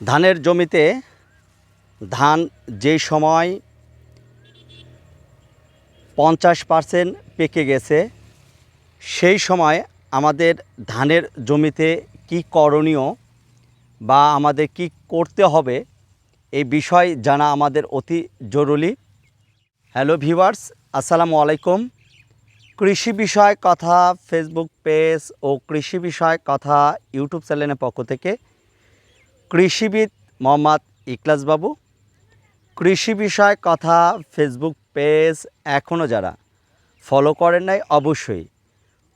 ধানের জমিতে ধান যেই সময় পঞ্চাশ পার্সেন্ট পেকে গেছে, সেই সময় আমাদের ধানের জমিতে কি করণীয় বা আমাদের কি করতে হবে, এই বিষয় জানা আমাদের অতি জরুরি। হ্যালো ভিউয়ার্স, আসসালামু আলাইকুম। কৃষি বিষয় কথা, ফেসবুক পেজ ও কৃষি বিষয় কথা ইউটিউব চ্যানেলের পক্ষ থেকে কৃষিবিদ মোহাম্মদ ইকলাস বাবু। কৃষি বিষয় কথা ফেসবুক পেজ এখনও যারা ফলো করেন নাই, অবশ্যই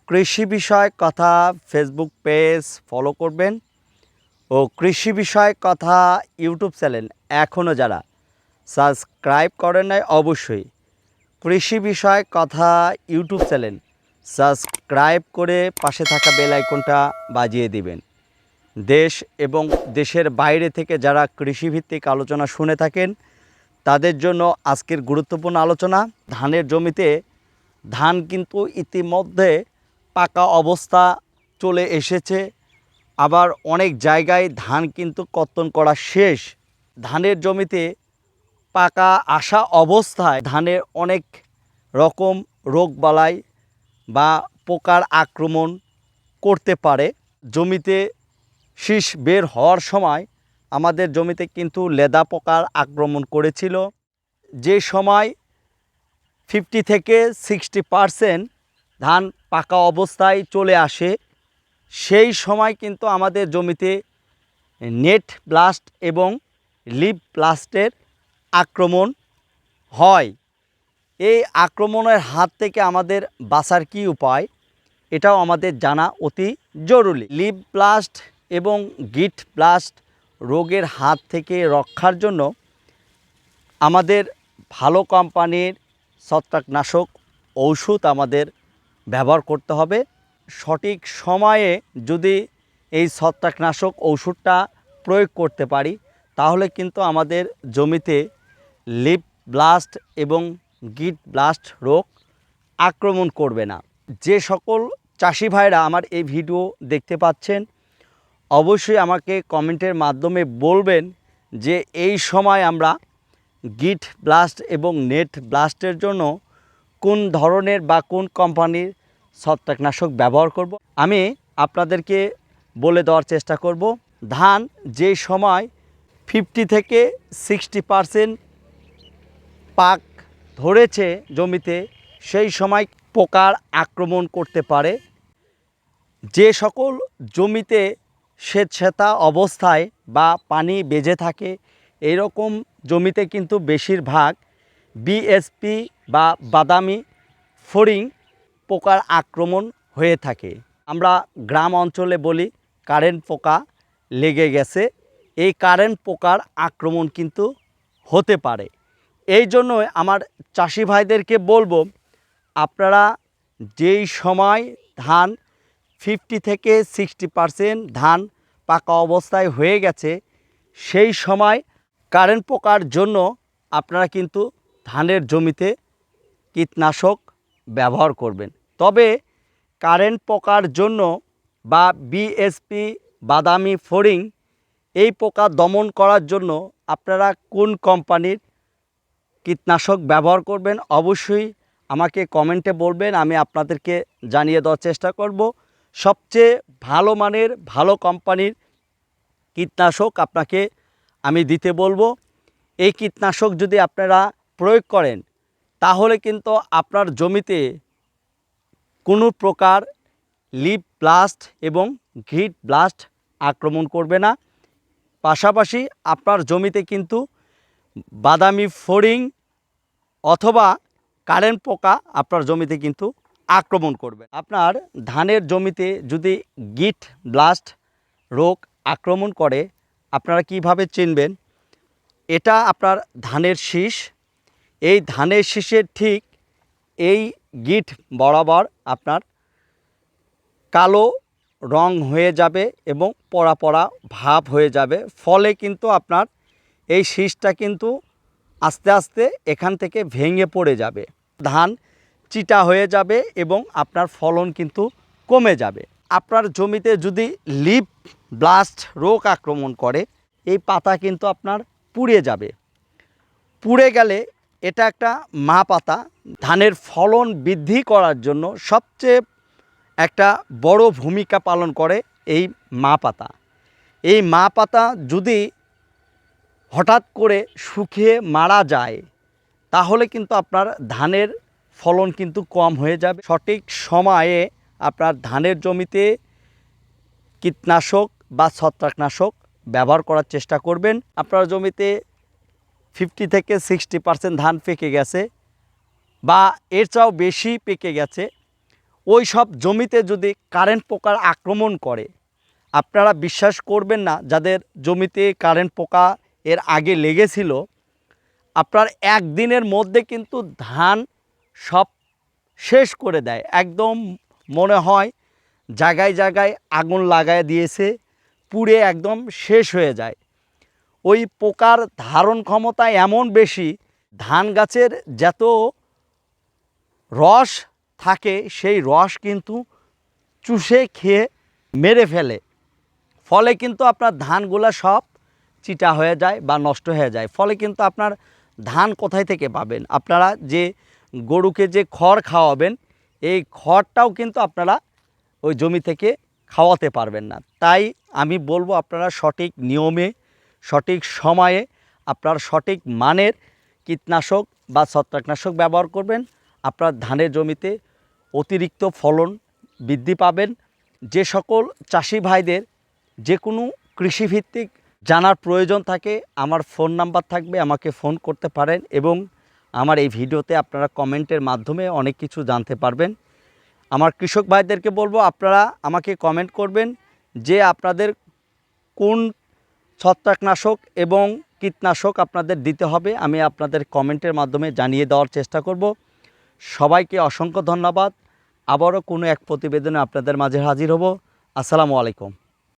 কৃষি বিষয় কথা ফেসবুক পেজ ফলো করবেন ও কৃষি বিষয় কথা ইউটিউব চ্যানেল এখনও যারা সাবস্ক্রাইব করেন নাই, অবশ্যই কৃষি বিষয় কথা ইউটিউব চ্যানেল সাবস্ক্রাইব করে পাশে থাকা বেল আইকনটা বাজিয়ে দিবেন। দেশ এবং দেশের বাইরে থেকে যারা কৃষিভিত্তিক আলোচনা শুনে থাকেন, তাদের জন্য আজকের গুরুত্বপূর্ণ আলোচনা, ধানের জমিতে ধান কিন্তু ইতিমধ্যে পাকা অবস্থা চলে এসেছে। আবার অনেক জায়গায় ধান কিন্তু কর্তন করা শেষ। ধানের জমিতে পাকা আসা অবস্থায় ধানের অনেক রকম রোগবালাই বা পোকার আক্রমণ করতে পারে। জমিতে শীষ বের হওয়ার সময় আমাদের জমিতে কিন্তু লেদা পোকার আক্রমণ করেছিল। যে সময় ফিফটি থেকে সিক্সটি পারসেন্ট ধান পাকা অবস্থায় চলে আসে, সেই সময় কিন্তু আমাদের জমিতে নেট ব্লাস্ট এবং লিপ ব্লাস্টের আক্রমণ হয়। এই আক্রমণের হাত থেকে আমাদের বাঁচার কী উপায়, এটাও আমাদের জানা অতি জরুরি। লিপ ব্লাস্ট এবং গিট ব্লাস্ট রোগের হাত থেকে রক্ষার জন্য আমাদের ভালো কোম্পানির ছত্রাকনাশক ঔষধ আমাদের ব্যবহার করতে হবে। সঠিক সময়ে যদি এই ছত্রাকনাশক ওষুধটা প্রয়োগ করতে পারি, তাহলে কিন্তু আমাদের জমিতে লিপ ব্লাস্ট এবং গিট ব্লাস্ট রোগ আক্রমণ করবে না। যে সকল চাষি ভাইরা আমার এই ভিডিও দেখতে পাচ্ছেন অবশ্যই আমাকে কমেন্টের মাধ্যমে বলবেন যে এই সময় আমরা গিট ব্লাস্ট এবং নেট ব্লাস্টের জন্য কোন ধরনের বা কোন কোম্পানির ছত্রাকনাশক ব্যবহার করব। আমি আপনাদেরকে বলে দেওয়ার চেষ্টা করব, ধান যে সময় ফিফটি থেকে সিক্সটি পারসেন্ট পাক ধরেছে জমিতে, সেই সময় পোকার আক্রমণ করতে পারে। যে সকল জমিতে স্বেচ্ছেতা অবস্থায় বা পানি বেজে থাকে, এরকম জমিতে কিন্তু বেশিরভাগ বিএসপি বা বাদামি ফড়িং পোকার আক্রমণ হয়ে থাকে। আমরা গ্রাম অঞ্চলে বলি, কারেন্ট পোকা লেগে গেছে। এই কারেন্ট পোকার আক্রমণ কিন্তু হতে পারে। এই জন্যই আমার চাষি ভাইদেরকে বলব, আপনারা যেই সময় ধান ফিফটি থেকে সিক্সটি পারসেন্ট ধান পাকা অবস্থায় হয়ে গেছে। সেই সময় কারেন্ট পোকার জন্য আপনারা কিন্তু ধানের জমিতে কীটনাশক ব্যবহার করবেন। তবে কারেন্ট পোকার জন্য বা বিএসপি বাদামি ফড়িং এই পোকা দমন করার জন্য আপনারা কোন কোম্পানির কীটনাশক ব্যবহার করবেন অবশ্যই আমাকে কমেন্টে বলবেন, আমি আপনাদেরকে জানিয়ে দেওয়ার চেষ্টা করব। সবচেয়ে ভালো মানের, ভালো কোম্পানির কীটনাশক আপনাকে আমি দিতে বলব। এই কীটনাশক যদি আপনারা প্রয়োগ করেন, তাহলে কিন্তু আপনার জমিতে কোনো প্রকার লিপ ব্লাস্ট এবং ঘিট ব্লাস্ট আক্রমণ করবে না। পাশাপাশি আপনার জমিতে কিন্তু বাদামি ফড়িং অথবা কারেন্ট পোকা আপনার জমিতে কিন্তু আক্রমণ করবে আপনার ধানের জমিতে যদি গিট ব্লাস্ট রোগ আক্রমণ করে, আপনারা কীভাবে চিনবেন? এটা আপনার ধানের শীষ। এই ধানের শীষের ঠিক এই গিট বরাবর আপনার কালো রং হয়ে যাবে এবং পড়া পড়া ভাব হয়ে যাবে। ফলে কিন্তু আপনার এই শীষটা কিন্তু আস্তে আস্তে এখান থেকে ভেঙে পড়ে যাবে। ধান চিটা হয়ে যাবে এবং আপনার ফলন কিন্তু কমে যাবে। আপনার জমিতে যদি লিপ ব্লাস্ট রোগ আক্রমণ করে, এই পাতা কিন্তু আপনার পুড়ে যাবে। পুড়ে গেলে এটা একটা মা পাতা। ধানের ফলন বৃদ্ধি করার জন্য সবচেয়ে একটা বড় ভূমিকা পালন করে এই মা পাতা। এই মা পাতা যদি হঠাৎ করে শুকিয়ে মারা যায়, তাহলে কিন্তু আপনার ধানের ফলন কিন্তু কম হয়ে যাবে। সঠিক সময়ে আপনার ধানের জমিতে কীটনাশক বা ছত্রাকনাশক ব্যবহার করার চেষ্টা করবেন। আপনার জমিতে ফিফটি থেকে সিক্সটি পার্সেন্ট ধান পেকে গেছে বা এর চাও বেশি পেকে গেছে। ওই সব জমিতে যদি কারেন্ট পোকার আক্রমণ করে, আপনারা বিশ্বাস করবেন না, যাদের জমিতে কারেন্ট পোকা এর আগে লেগেছিল, আপনার একদিনের মধ্যে কিন্তু ধান সব শেষ করে দেয়। একদম মনে হয় জায়গায় জায়গায় আগুন লাগায় দিয়েছে, পুড়ে একদম শেষ হয়ে যায়। ওই পোকার ধারণ ক্ষমতা এমন বেশি, ধান গাছের যত রস থাকে, সেই রস কিন্তু চুষে খেয়ে মেরে ফেলে। ফলে কিন্তু আপনার ধানগুলো সব চিটা হয়ে যায় বা নষ্ট হয়ে যায়। ফলে কিন্তু আপনার ধান কোথায় থেকে পাবেন? আপনারা যে গরুকে যে খড় খাওয়াবেন, এই খড়টাও কিন্তু আপনারা ওই জমি থেকে খাওয়াতে পারবেন না। তাই আমি বলব আপনারা সঠিক নিয়মে, সঠিক সময়ে আপনার সঠিক মানের কীটনাশক বা ছত্রাকনাশক ব্যবহার করবেন। আপনার ধানের জমিতে অতিরিক্ত ফলন বৃদ্ধি পাবেন। যে সকল চাষি ভাইদের যে কোনো কৃষিভিত্তিক জানার প্রয়োজন থাকে, আমার ফোন নাম্বার থাকবে, আমাকে ফোন করতে পারেন এবং আমার এই ভিডিওতে আপনারা কমেন্টের মাধ্যমে অনেক কিছু জানতে পারবেন। আমার কৃষক ভাইদেরকে বলব, আপনারা আমাকে কমেন্ট করবেন যে আপনাদের কোন ছত্রাকনাশক এবং কীটনাশক আপনাদের দিতে হবে। আমি আপনাদের কমেন্টের মাধ্যমে জানিয়ে দেওয়ার চেষ্টা করব। সবাইকে অসংখ্য ধন্যবাদ। আবারও কোনো এক প্রতিবেদনে আপনাদের মাঝে হাজির হব। আসসালামু আলাইকুম।